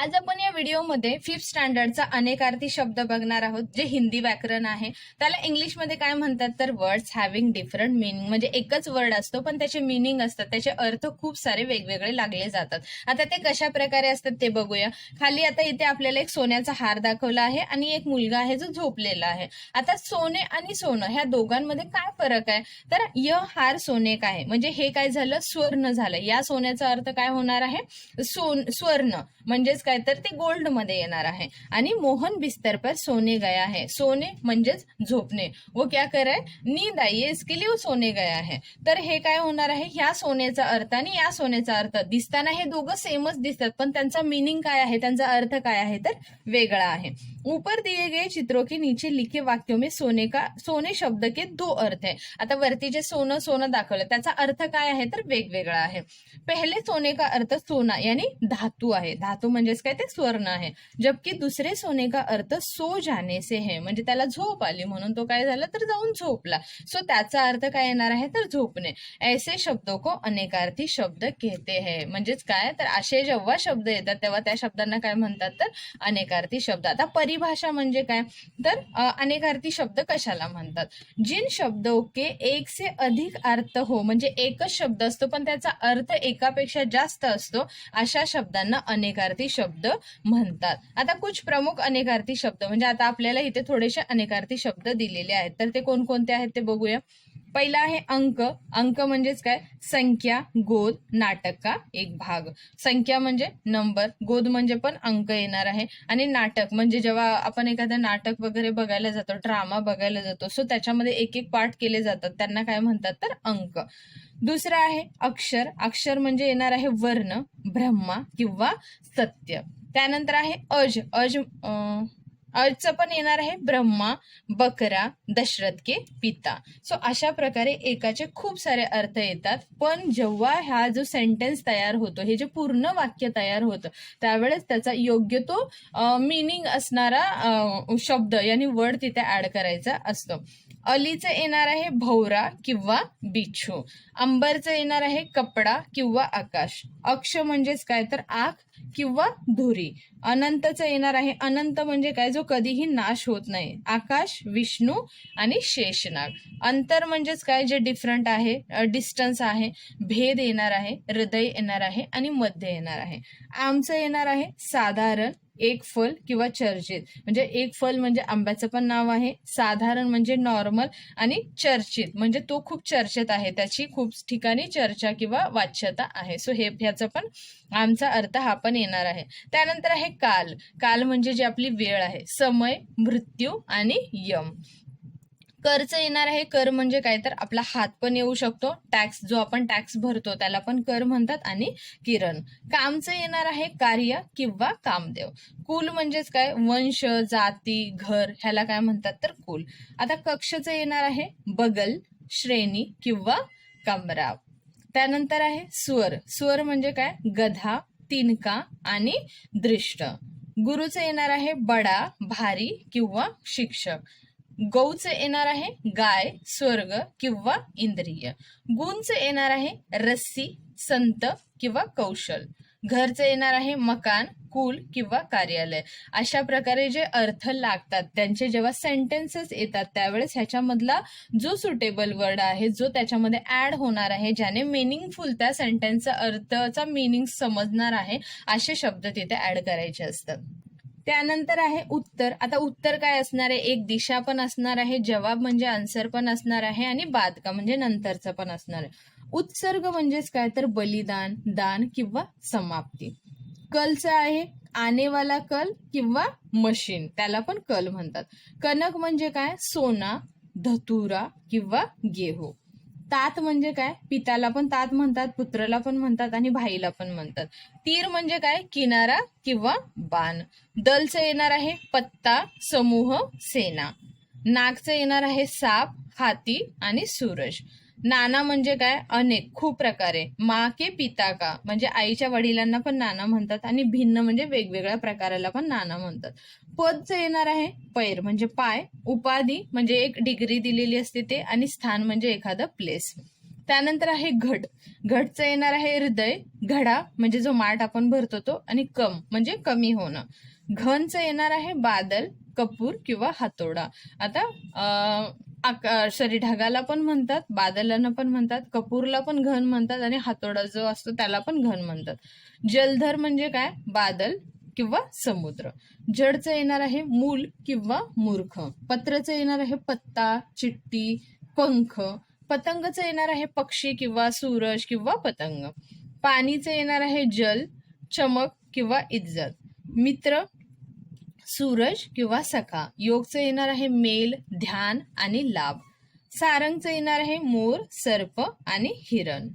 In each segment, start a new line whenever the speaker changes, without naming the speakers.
आज आपण या व्हिडिओमध्ये फिफ्थ स्टँडर्डचा अनेकार्थी शब्द बघणार आहोत जे हिंदी व्याकरण आहे. त्याला इंग्लिशमध्ये काय म्हणतात तर वर्ड्स हॅव्हिंग डिफरंट मिनिंग म्हणजे एकच वर्ड असतो पण त्याचे मिनिंग असतात. त्याचे अर्थ खूप सारे वेगवेगळे लागले जातात. आता ते कशा प्रकारे असतात ते बघूया. खाली आता इथे आपल्याला एक सोन्याचा हार दाखवला आहे आणि एक मुलगा आहे जो झोपलेला आहे. आता सोने आणि सोनं ह्या दोघांमध्ये काय फरक आहे? तर य हार सोने काय? म्हणजे हे काय झालं? स्वर्ण झालं. या सोन्याचा अर्थ काय होणार आहे? सोन स्वर्ण. म्हणजेच काय तर ते गोल्डमध्ये येणार आहे. आणि मोहन बिस्तर पर सोने गया है. सोने म्हणजेच झोपणे. व क्या कराय नींद आई इसके लिए सोने गया है. तर हे काय होणार आहे? ह्या सोन्याचा अर्थ आणि या सोन्याचा अर्थ. दिसताना हे दोघं सेमच दिसतात पण त्यांचा मिनिंग काय आहे? त्यांचा अर्थ काय आहे? तर वेगळा आहे. ऊपर दिए गए चित्रों के नीचे लिखे वाक्यों में सोने का सोने शब्द के दो अर्थ है. आता वरती जे सोनं सोनं दाखवलं त्याचा अर्थ काय आहे? तर वेगवेगळा आहे. पहिले सोने का अर्थ सोना यानी धातू आहे. धातू म्हणजे म्हणजेच काय ते स्वर्ण आहे. जबकि दुसरे सोने का अर्थ सो जाने से है. म्हणजे त्याला झोप आली म्हणून तो काय झाला तर जाऊन झोपला. सो त्याचा अर्थ काय येणार आहे तर झोपणे. ऐसे शब्दो को अनेकार्थी शब्द कहते है. म्हणजेच काय? तर असे जेव्हा शब्द येतात तेव्हा त्या शब्दांना काय म्हणतात तर? अनेकार्थी शब्द. आता परिभाषा म्हणजे काय? तर अनेकार्थी शब्द कशाला म्हणतात? जिन शब्दों के एक से अधिक अर्थ हो म्हणजे एकच शब्द असतो पण त्याचा अर्थ एकापेक्षा जास्त असतो अशा शब्दांना अनेकार्थी शब्द शब्द म्हणतात. आता कुछ प्रमुख अनेकार्थी शब्द म्हणजे आता आपल्याला इथे थोडेसे अनेकार्थी शब्द दिलेले आहेत. तर ते कोणकोणते आहेत ते बघूया. पहिला आहे अंक. अंक म्हणजेच काय? संख्या गोद नाटक का एक भाग. संख्या म्हणजे नंबर गोद म्हणजे पण अंक येणार आहे. आणि नाटक म्हणजे जेव्हा आपण एखादं नाटक वगैरे बघायला जातो ड्रामा बघायला जातो सो त्याच्यामध्ये एक एक पार्ट केले जातात. त्यांना काय म्हणतात तर अंक. दुसरं आहे अक्षर. अक्षर म्हणजे येणार आहे वर्ण ब्रह्मा किंवा सत्य. त्यानंतर आहे अज. अज अजचं पण येणार आहे ब्रह्मा बकरा दशरथ के पिता. सो अशा प्रकारे एकाचे खूप सारे अर्थ येतात. पण जेव्हा हा जो सेंटेन्स तयार होतो हे जे पूर्ण वाक्य तयार होतं त्यावेळेस त्याचा योग्य तो मिनिंग असणारा शब्द यानी वर्ड तिथे ऍड करायचा असतो. अलीचं येणार आहे भोवरा किंवा बिच्छू. अंबरचं येणार आहे कपडा किंवा आकाश. अक्ष म्हणजेच काय तर आख किंवा धुरी. अनंतचं येणार आहे अनंत म्हणजे काय? जो कधीही नाश होत नाही. आकाश विष्णू आणि शेषनाग. अंतर म्हणजेच काय? जे डिफरंट आहे डिस्टन्स आहे भेद येणार आहे हृदय येणार आहे आणि मध्य येणार आहे. आमचं येणार आहे साधारण एक फल किंवा चर्चित. म्हणजे एक फल म्हणजे आंब्याचं पण नाव आहे साधारण म्हणजे नॉर्मल आणि चर्चित. म्हणजे तो खूप चर्चेत आहे त्याची खूप ठिकाणी चर्चा किंवा वाच्यता आहे. सो हे ह्याचा पण आमचा अर्थ हा पण येणार आहे. त्यानंतर आहे काल. काल म्हणजे जी आपली वेळ आहे. समय मृत्यू आणि यम. करचं येणार आहे कर म्हणजे काय? तर आपला हात पण येऊ शकतो. टॅक्स जो आपण टॅक्स भरतो त्याला पण कर म्हणतात आणि किरण. कामचं येणार आहे कार्य किंवा कामदेव. कुल म्हणजेच काय? वंश जाती घर ह्याला काय म्हणतात तर कुल. आता कक्षचं येणार आहे बगल श्रेणी किंवा कमरा. त्यानंतर आहे स्वर. स्वर म्हणजे काय? गधा तिनका आणि दृष्ट. गुरुचं येणार आहे बडा भारी किंवा शिक्षक. गौचं येणार आहे गाय स्वर्ग किंवा इंद्रिय. गुणचं येणार आहे रस्सी संत किंवा कौशल. घरचं येणार आहे मकान कुल किंवा कार्यालय. अशा प्रकारे जे अर्थ लागतात त्यांचे जेव्हा सेंटेन्सेस येतात त्यावेळेस ह्याच्यामधला जो सुटेबल वर्ड आहे जो त्याच्यामध्ये ऍड होणार आहे ज्याने मिनिंगफुल त्या सेंटेन्सचा अर्थचा मिनिंग समजणार आहे असे शब्द तिथे ऍड करायचे असतात. त्यानंतर आहे उत्तर. आता उत्तर काय असणार आहे? एक दिशा पण असणार आहे जवाब म्हणजे आन्सर पण असणार आहे आणि बाद का म्हणजे नंतरचं पण असणार आहे. उत्सर्ग म्हणजेच काय? तर बलिदान दान किंवा समाप्ती. कलचं आहे आनेवाला कल किंवा मशीन. त्याला पण कल म्हणतात. कनक म्हणजे काय? सोना धतुरा किंवा गेहू. तात म्हणजे काय? पिताला पण तात म्हणतात पुत्राला पण म्हणतात आणि भाईला पण म्हणतात. तीर म्हणजे काय? किनारा किंवा बाण. दलचं येणार आहे पत्ता समूह सेना. नागचं येणार आहे साप हाती आणि सूरज. नाना म्हणजे काय? अनेक खूप प्रकारे. मा के पिता का? म्हणजे आईच्या वडिलांना पण नाना म्हणतात आणि भिन्न म्हणजे वेगवेगळ्या प्रकाराला पण नाना म्हणतात. पदचं येणार आहे पैर म्हणजे पाय. उपाधी म्हणजे एक डिग्री दिलेली असते ते आणि स्थान म्हणजे एखादं प्लेस त्यानंतर आहे घट. घटचं येणार आहे हृदय घडा म्हणजे जो माठ आपण भरतो तो आणि कम म्हणजे कमी होणं. घनचं येणार आहे बादल कपूर किंवा हातोडा. आता सॉरी ढगाला पण म्हणतात बादलांना पण म्हणतात कपूरला पण घन म्हणतात आणि हातोडा जो असतो त्याला पण घन म्हणतात. जलधर म्हणजे काय? बादल किंवा समुद्र. जडचं येणार आहे मूल किंवा मूर्ख. पत्रचं येणार आहे पत्ता चिट्टी पंख. पतंगचं येणार आहे पक्षी किंवा सूरज किंवा पतंग. पाणीचं येणार आहे जल चमक किंवा इज्जत. मित्र सूरज किंवा सखा. योगचं येणार आहे मेल ध्यान आणि लाभ. सारंगचं येणार आहे मोर सर्प आणि हिरण.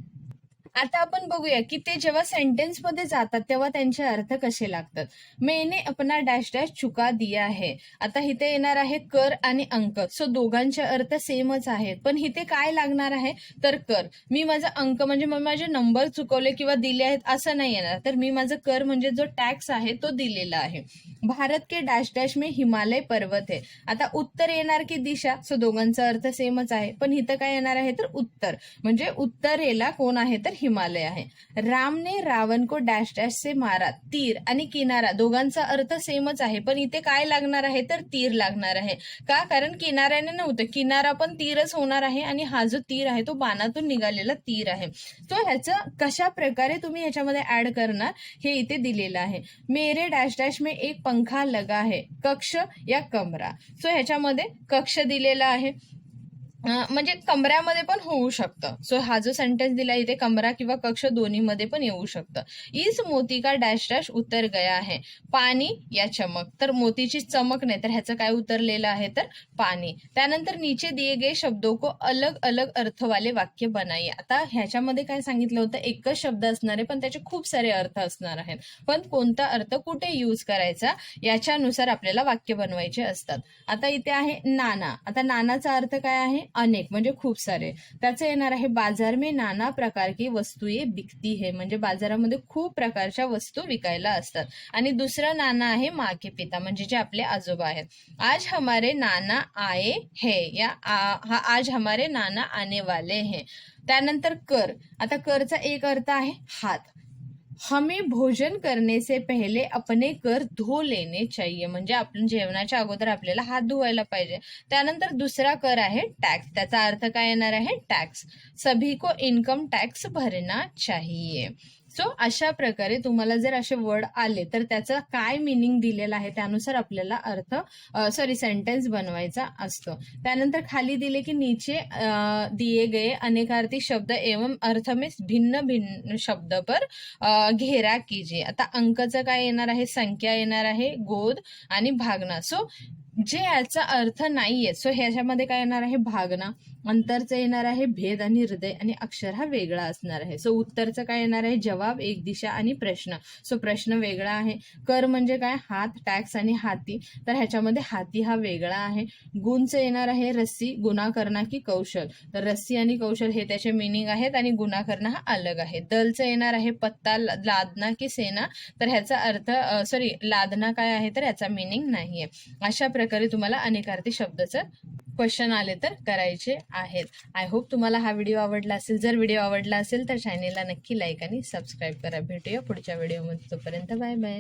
आता आपण बघूया की ते जेव्हा सेंटेन्समध्ये जातात तेव्हा त्यांचे अर्थ कसे लागतात. मैंने अपना डॅश डॅश चुका दिया आहे. आता इथे येणार आहे कर आणि अंक. सो दोघांचे अर्थ सेमच आहेत. पण इथे काय लागणार आहे? तर कर. मी माझा अंक म्हणजे मी माझे नंबर चुकवले किंवा दिले आहेत असं नाही येणार. तर मी माझं कर म्हणजे जो टॅक्स आहे तो दिलेला आहे. भारत के डॅश डॅश में हिमालय पर्वत आहे आता उत्तर येणार की दिशा? सो दोघांचा अर्थ सेमच आहे. पण इथं काय येणार आहे तर उत्तर. म्हणजे उत्तरेला कोण आहे तर हिमालय आहे. रामने रावण को डॅश डॅश से मारा. तीर आणि किनारा. दोघांचा अर्थ सेमच आहे. पण इथे काय लागणार आहे तर तीर लागणार आहे. का? कारण किनाऱ्याने नव्हतं. किनारा पण तीरच होणार आहे आणि हा जो तीर आहे तो बाणातून निघालेला तीर आहे. तो ह्याचं कशा प्रकारे तुम्ही ह्याच्यामध्ये ऍड करणार हे इथे दिलेलं आहे. मेरे डॅश डॅश मे एक पंखा लगा है कक्ष या कमरा. सो ह्याच्यामध्ये कक्ष दिलेला आहे. म्हणजे कमऱ्यामध्ये पण होऊ शकतं. सो हा जो सेंटेन्स दिला इथे कमरा किंवा कक्ष दोन्हीमध्ये पण येऊ शकतं. इस मोती का डॅश डॅश उतर गया आहे पाणी या चमक. तर मोतीची चमक नाही तर ह्याचं काय उतरलेलं आहे? तर पाणी. त्यानंतर नीचे दिए गए शब्दों को अलग अलग अर्थ वाले वाक्य बनाई आता ह्याच्यामध्ये काय सांगितलं होतं? एकच शब्द असणार आहे पण त्याचे खूप सारे अर्थ असणार आहेत. पण कोणता अर्थ कुठे यूज करायचा? याच्यानुसार आपल्याला वाक्य बनवायचे असतात. आता इथे आहे नाना. आता नानाचा अर्थ काय आहे? अनेक म्हणजे खूप सारे. त्याचं येणार आहे बाजार में नाना प्रकार की वस्तुये बिकती है. म्हणजे बाजारामध्ये खूप प्रकारच्या वस्तू विकायला असतात. आणि दुसरं नाना आहे मा के पिता म्हणजे जे आपले आजोबा आहेत. आज हमारे नाना आए है. या आ- आज हमारे नाना आने वाले है. त्यानंतर कर. आता करचा एक अर्थ आहे हात. हमें भोजन करने से पहले अपने कर धो लेने चाहिए. म्हणजे आपण जेवणाच्या अगोदर आपल्याला हात धुवायला पाहिजे. त्यानंतर दुसरा कर आहे टॅक्स त्याचा अर्थ काय येणार आहे? टॅक्स सभी को इन्कम टॅक्स भरना चाहिए. सो अशा प्रकारे तुम्हाला जर असे वर्ड आले तर त्याचा काय मिनिंग दिलेला आहे त्यानुसार आपल्याला अर्थ सॉरी सेंटेन्स बनवायचा असतो. त्यानंतर खाली दिले की नीचे दिए गए अनेकार्थी शब्द एवं अर्थ में भिन्न भिन्न शब्द पर घेरा कीजिए. आता अंकचं काय येणार आहे? संख्या येणार आहे गोद आणि भागना सो जे याचा अर्थ नाहीये सो ह्याच्यामध्ये काय येणार आहे? भागना अंतरचं येणार आहे भेद आणि हृदय आणि अक्षर हा वेगळा असणार आहे. सो उत्तरचं काय येणार आहे? जवाब एक दिशा आणि प्रश्न. सो प्रश्न वेगळा आहे. कर म्हणजे काय? हात टॅक्स आणि हाती. तर ह्याच्यामध्ये हाती हा वेगळा आहे. गुणचं येणार आहे रस्सी गुन्हा करणं की कौशल. तर रस्सी आणि कौशल हे त्याचे मिनिंग आहेत आणि गुन्हा करणं हा अलग आहे. दलचं येणार आहे पत्ता लादना की सेना. तर ह्याचा अर्थ सॉरी लादना काय आहे? तर याचा मिनिंग नाहीये. अशा प्रकारे तुम्हाला अनेकार्थी शब्दाचं क्वेश्चन आले तर करायचे आहेत. आय होप तुम्हाला हा व्हिडिओ आवडला असेल. जर व्हिडिओ आवडला असेल तर चॅनेलला नक्की लाईक आणि सबस्क्राईब करा. भेटूया पुढच्या व्हिडिओमध्ये तोपर्यंत बाय बाय